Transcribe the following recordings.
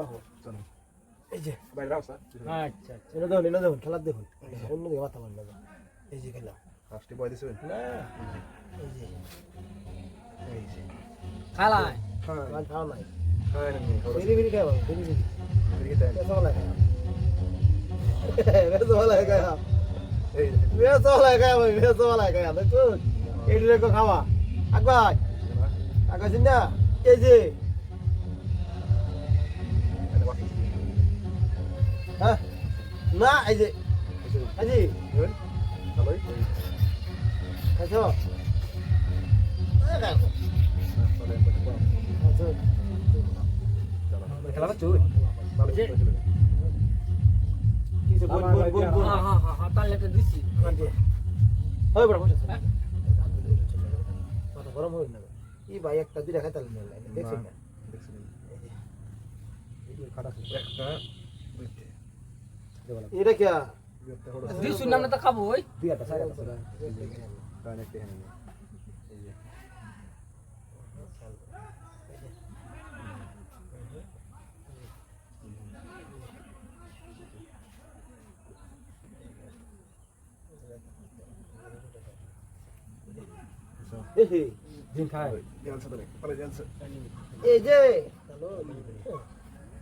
রাখো এই যে। বাইরে রাখো স্যার। আচ্ছা আচ্ছা। এটা দেখুন এটা দেখুন খেলার দেখুন। অন্য দিকে মাথা মারবে না। এই যে খেলা। ফার্স্টে বয় দিছেন না। এই যে। এই যে। খালায়? হ্যাঁ। মাল খাওয়া নাই? হ্যাঁ এই ভাই দেখুন রেখো খাওয়া। আকবাই আকবাই চিন্তা? এই যে। হ্যাঁ? না এই যে আজি খাইছো? খেলা মাথা গরম হয়ে না। এই ভাই একটা দুইটা খাইতে লাগবে না খারাপ একটা দুইটা। এটা কি? হলো দিচ্ছি নামটা তো খাব ওই। সাড়ে এই যে।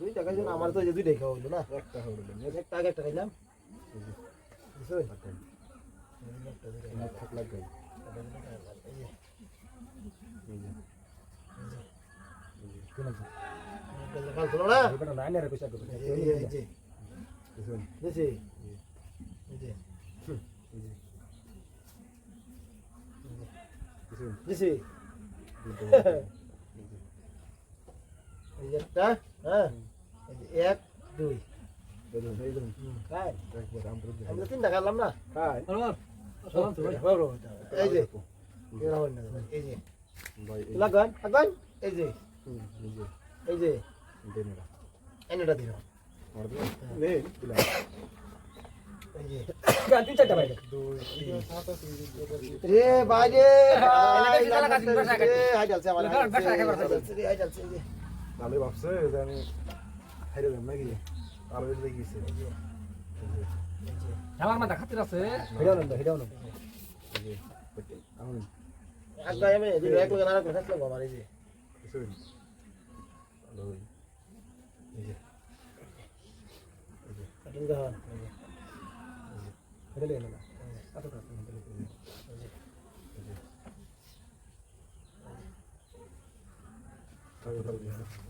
দুই টাকা যেন আমার তো এই দুইটাই খাওয়া হইল না। একটা হলো একটা আগে একটা খাইলাম। না দিছি? একটা, হ্যাঁ, এক, দুই। আমরা তিনটা খাইলাম না? এই যে, এই যে, লাগান, লাগান, এই যে, এই যে এনেটা দিল। রে বাইরে এলাকা থেকে এলাকা থেকে বাসা কাটি। হাই jalse আমার এলাকা বাসা একেবারে হাই jalse রে হাই jalse এই যে তাহলে ভাবছে যে আমি হাইরে গেলাম নাকি আরও এটা গেছে খেলার মাথা খাতির আছে হেডাও না হেডাও না এই যে আমি আগে আমি দিল এক লগা নারা কথা লাগো আমার এই যে কিছু হ্যালো এই যে কাটিং দা হেডালে না কত কত হেডালে তাই তাই কুলে দাও তো এমন তাম মানে যেন তো এই যে শুন কিছু একবার করে এটা করে দিই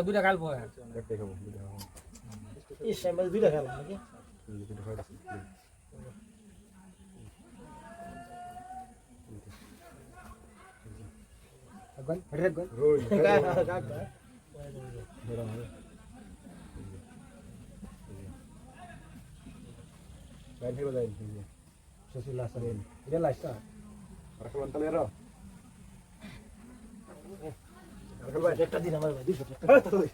দুটা কাল খাব এই সাইমাল দুইটা খেলাম নাকি গন রে রোই কা কা কা ধরা হবে বাইরে থেকে যাই এই যে সুসুল আসেন এটা লাস্ট আর খাবার তাহলে